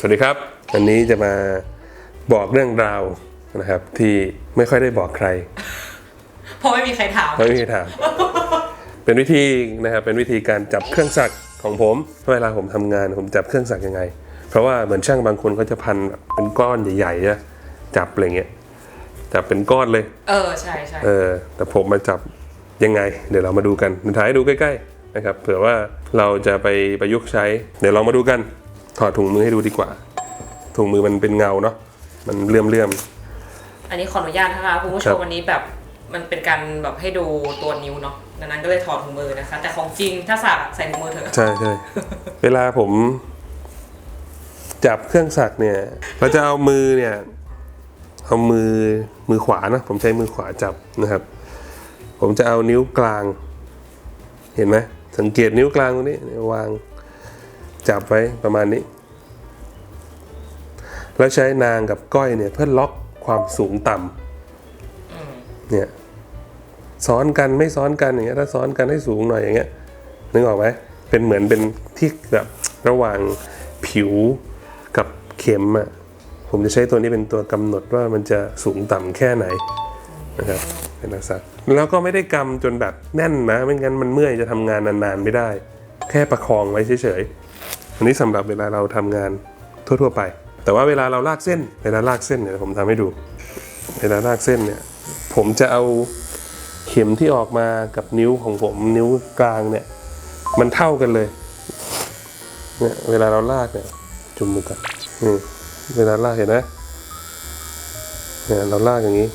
สวัสดีครับ วันนี้จะมาบอกเรื่องราวนะครับ ที่ไม่ค่อยได้บอกใคร เพราะไม่มีใครถามไม่มีใครถาม เป็นวิธีนะครับเป็นวิธีการจับเครื่องสักของผม เวลาผมทำงานผมจับเครื่องสักยังไง เพราะว่าเหมือนช่างบางคนเขาจะพันแบบเป็นก้อนใหญ่ๆนะจับอะไรเงี้ยจับเป็นก้อนเลย เออใช่ใช่เออ แต่ผมมาจับยังไง เดี๋ยวเรามาดูกันเดี๋ยวถ่ายให้ดูใกล้ ๆ นะครับ เผื่อว่าเราจะไปประยุกต์ใช้ เดี๋ยวลองมาดูกัน ถอดถุงมือให้ดูดีกว่า ถุงมือมันเป็นเงาเนาะ มันเลื่อมเลื่อมอันนี้ขออนุญาตนะคะคุณผู้ชครัมบวันนี้แบบมันเป็นการแบบให้ดูตัวนิ้วเนาะดังนั้นก็เลยถอดถุงมือนะคะ แต่ของจริงถ้าสักใส่ถุงมือเถอะๆใช่ใช่เวลาผม จับเครื่องสักเนี่ย เราจะเอามือเนี่ย เอามือมือขวานะผมใช้มือขวาจับนะครับ ผมจะเอานิ้วกลาง เห็นไหมสังเกตนิ้วกลางตรงนี้วาง จับไว้ประมาณนี้ แล้วใช้นางกับก้อยเนี่ยเพื่อล็อกความสูงต่ำเนี่ยซ้อนกันไม่ซ้อนกันอย่างเงี้ยถ้าซ้อนกันให้สูงหน่อยอย่างเงี้ยนึกออกไหมเป็นเหมือนเป็นที่แบบระหว่างผิวกับเข็มอะ่ะผมจะใช้ตัวนี้เป็นตัวกำหนดว่ามันจะสูงต่ำแค่ไหนนะครับเป็นลักษณะแล้วก็ไม่ได้กำจนแบบแน่นนะไม่งั้นมันเมื่อยจะทำงานนานๆไม่ได้ แค่ประคองไว้เฉยๆ อันนี้สำหรับเวลาเราทำงานทั่ว ๆ ไป แต่ว่าเวลาเราลากเส้น เวลาลากเส้นเนี่ยผมทำให้ดู เวลาลากเส้นเนี่ยผมจะเอาเข็มที่ออกมากับนิ้วของผมนิ้วกลางเนี่ยมันเท่ากันเลยเนี่ยเวลาเราลากเนี่ยจุ่มมือกันนี่เวลาลากเห็นไหมเนี่ยเราลากอย่างนี้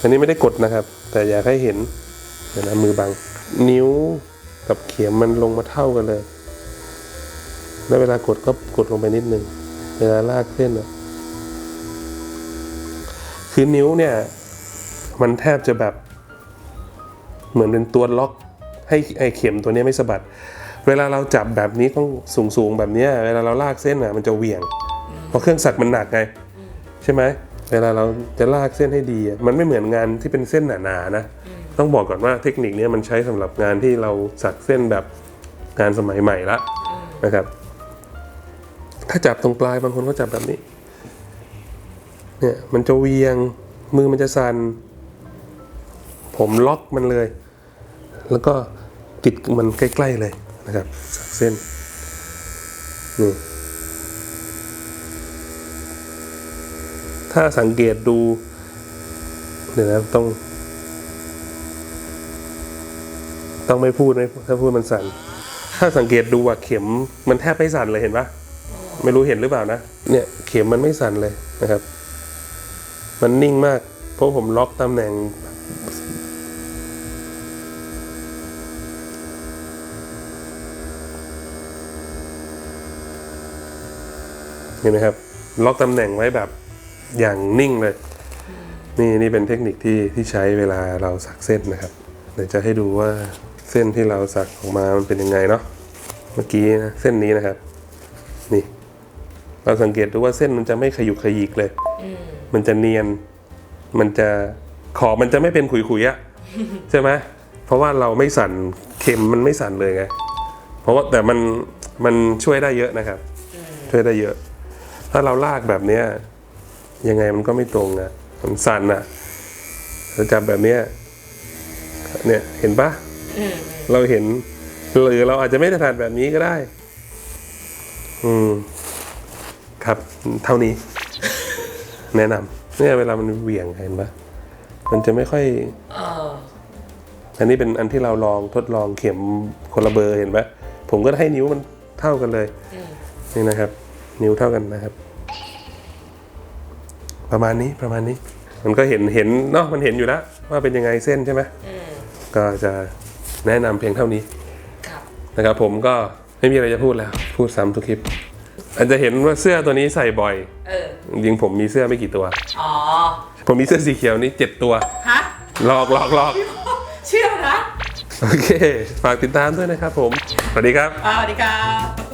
อันนี้ไม่ได้กดนะครับ แต่อยากให้เห็นเดี๋ยวนะมือบัง นิ้วกับเข็มมันลงมาเท่ากันเลย แล้วเวลากดก็กดลงไปนิดนึง เวลาลากเส้นอะคือนิ้วเนี่ย มันแทบจะแบบ เหมือนเป็นตัวล็อก ให้ไอ้เข็มตัวนี้ไม่สะบัด เวลาเราจับแบบนี้ต้องสูงสูงๆแบบนี้เวลาเราลากเส้นอะมันจะเหวี่ยง เพราะเครื่องสักมันหนักไง ใช่ไหมเวลาเราจะลากเส้นให้ดี มันไม่เหมือนงานที่เป็นเส้นหนาๆนะ ต้องบอกก่อนว่าเทคนิคนี้มันใช้สำหรับงานที่เราสักเส้นแบบงานสมัยใหม่ละนะครับ ถ้าจับตรงปลายบางคนก็จับแบบนี้ เนี่ยมันจะเวียงมือมันจะสัน่นผมล็อกมันเลย แล้วก็ติดมันใกล้ ๆ เลยนะครับสักเส้นนี่ถ้าสังเกตดู เดี๋ยวนะต้อง ต้องไม่พูดไม่ถ้าพูดมันสั่น ถ้าสังเกตดูว่าเข็มมันแทบไม่สั่นเลยเห็นปะ ไม่รู้เห็นหรือเปล่านะ เนี่ยเข็มมันไม่สั่นเลยนะครับ มันนิ่งมาก เพราะผมล็อกตำแหน่ง เห็นไหมครับ ล็อกตำแหน่งไว้แบบอย่างนิ่งเลย นี่นี่เป็นเทคนิคที่ที่ใช้เวลาเราสักเส้นนะครับ เดี๋ยวจะให้ดูว่าเส้นที่เราสักออกมามันเป็นยังไงเนาะเมื่อกี้นะเส้นนี้นะครับ นี่ เราสังเกตดูว่าเส้นมันจะไม่ขยุกขยิกเลย มันจะเนียน มันจะขอบมันจะไม่เป็นขุยๆอะใช่ไหมเพราะว่าเราไม่สั่นเข็มมันไม่สั่นเลยไง เพราะว่าแต่มันมันช่วยได้เยอะนะครับ ช่วยได้เยอะ ถ้าเราลากแบบเนี้ยยังไงมันก็ไม่ตรงอะมันสั่นอะเราจับแบบเนี้ยเนี่ยเห็นปะอืมเราเห็นหรือเราอาจจะไม่ถนัดแบบนี้ก็ได้ อืม ครับ เท่านี้ แนะนำเนี่ยเวลามันเหวี่ยงเห็นปะมันจะไม่ค่อยเอออันนี้เป็นอันที่เราลองทดลองเข็มคนละเบอร์เห็นปะผมก็ให้นิ้วมันเท่ากันเลยอืมนี่นะครับ นิ้วเท่ากันนะครับ ประมาณนี้ประมาณนี้ มันก็เห็นเห็นเนาะมันเห็นอยู่แล้วว่าเป็นยังไงเส้นใช่ไหมอืมก็จะแนะนำเพียงเท่านี้ครับนะครับผมก็ไม่มีอะไรจะพูดแล้ว พูดซ้ำทุกคลิป อาจจะเห็นว่าเสื้อตัวนี้ใส่บ่อย เออ จริงๆผมมีเสื้อไม่กี่ตัว อ๋อ ผมมีเสื้อสีเขียวนี่เจ็ดตัว ฮะ หลอกหลอกหลอกเชื่อนะ โอเค ฝากติดตามด้วยนะครับผม สวัสดีครับ อ่าสวัสดีครับ